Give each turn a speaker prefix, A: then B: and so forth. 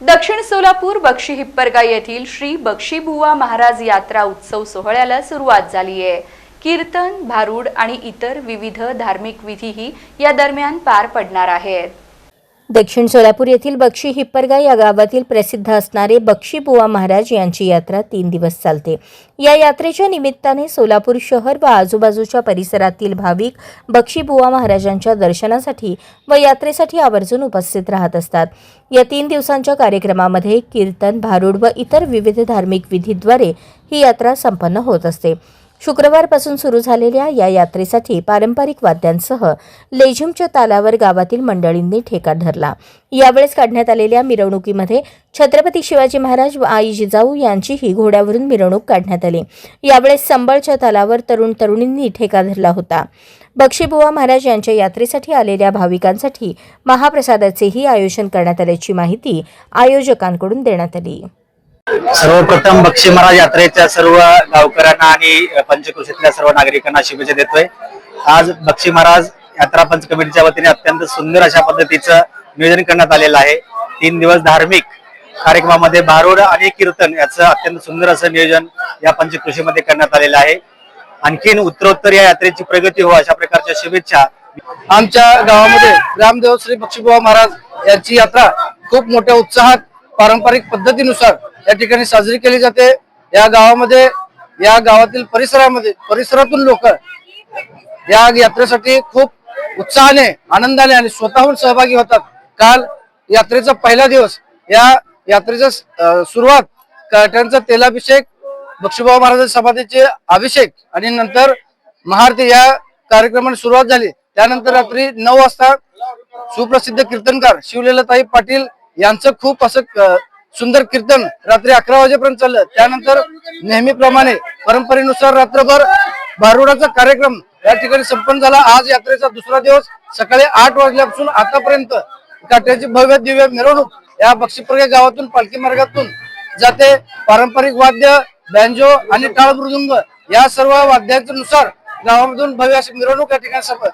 A: दक्षिण सोलापूर बक्षी हिप्परगा येथील श्री बक्षीबुवा महाराज यात्रा उत्सव सोहळ्याला सुरुवात झाली आहे. कीर्तन भारूड आणि इतर विविध धार्मिक विधीही या दरम्यान पार पडणार आहेत.
B: दक्षिण सोलापूर येथील बक्षी हिप्परगा या गावातील प्रसिद्ध असणारे बक्षी बुवा महाराज यांची यात्रा तीन दिवस चालते. या यात्रेच्या निमित्ताने सोलापूर शहर व आजूबाजूच्या परिसरातील भाविक बक्षी बुवा महाराजांच्या दर्शनासाठी व यात्रेसाठी आवर्जून उपस्थित राहत असतात. या तीन दिवसांच्या कार्यक्रमामध्ये कीर्तन भारूड व इतर विविध धार्मिक विधीद्वारे ही यात्रा संपन्न होत असते. शुक्रवारपासून सुरू झालेल्या या यात्रेसाठी पारंपरिक वाद्यांसह लेझिमच्या तालावर गावातील मंडळींनी ठेका धरला. यावेळेस काढण्यात आलेल्या मिरवणुकीमध्ये छत्रपती शिवाजी महाराज व आई जिजाऊ यांचीही घोड्यावरून मिरवणूक काढण्यात आली. यावेळेस संबळच्या तालावर तरुण तरुणींनी ठेका धरला होता. बक्षीबुवा महाराज यांच्या यात्रेसाठी आलेल्या भाविकांसाठी महाप्रसादाचेही आयोजन करण्यात आल्याची माहिती आयोजकांकडून देण्यात आली.
C: सर्वप्रथम बक्षी महाराज यात्रेच्या सर्व गावकऱ्यांना आणि पंचकृषीतल्या सर्व नागरिकांना शुभेच्छा देतोय. आज बक्षी महाराज यात्रा पंच कमिटीच्या वतीने अत्यंत सुंदर अशा पद्धतीचं नियोजन करण्यात आलेलं आहे. तीन दिवस धार्मिक कार्यक्रमामध्ये भारूड आणि कीर्तन याचं अत्यंत सुंदर असं नियोजन या पंचकृषीमध्ये करण्यात आलेलं आहे. आणखीन उत्तरोत्तर या यात्रेची प्रगती हो अशा प्रकारच्या शुभेच्छा
D: आमच्या गावामध्ये रामदेव श्री बक्षीबुवा महाराज यांची यात्रा खूप मोठ्या उत्साहात पारंपरिक पद्धतीनुसार या ठिकाणी साजरी केली जाते. या गावामध्ये या गावातील परिसरामध्ये परिसरातून लोक या यात्रेसाठी खूप उत्साहाने आनंदाने आणि स्वतःहून सहभागी होतात. काल यात्रेचा पहिला दिवस. या यात्रेचा सुरुवात त्यांचा तेलाभिषेक बक्षीबाबा महाराज समाधीचे अभिषेक आणि नंतर महाआरती या कार्यक्रमाला सुरुवात झाली. त्यानंतर रात्री नऊ वाजता सुप्रसिद्ध कीर्तनकार शिवलीलाताई पाटील यांचं खूप असं सुंदर कीर्तन रात्री अकरा वाजेपर्यंत चाललं. त्यानंतर नेहमीप्रमाणे परंपरेनुसार रात्रभर भारुडाचा कार्यक्रम या ठिकाणी संपन्न झाला. आज यात्रेचा दुसरा दिवस सकाळी आठ वाजल्यापासून आतापर्यंत काट्याची भव्य दिव्य मिरवणूक या बक्षीप्रगे गावातून पालखी मार्गातून जाते. पारंपरिक वाद्य बँजो आणि टाळ मृदुंग या सर्व वाद्यांच्या नुसार गावामधून भव्य अशी मिरवणूक या ठिकाणी सम-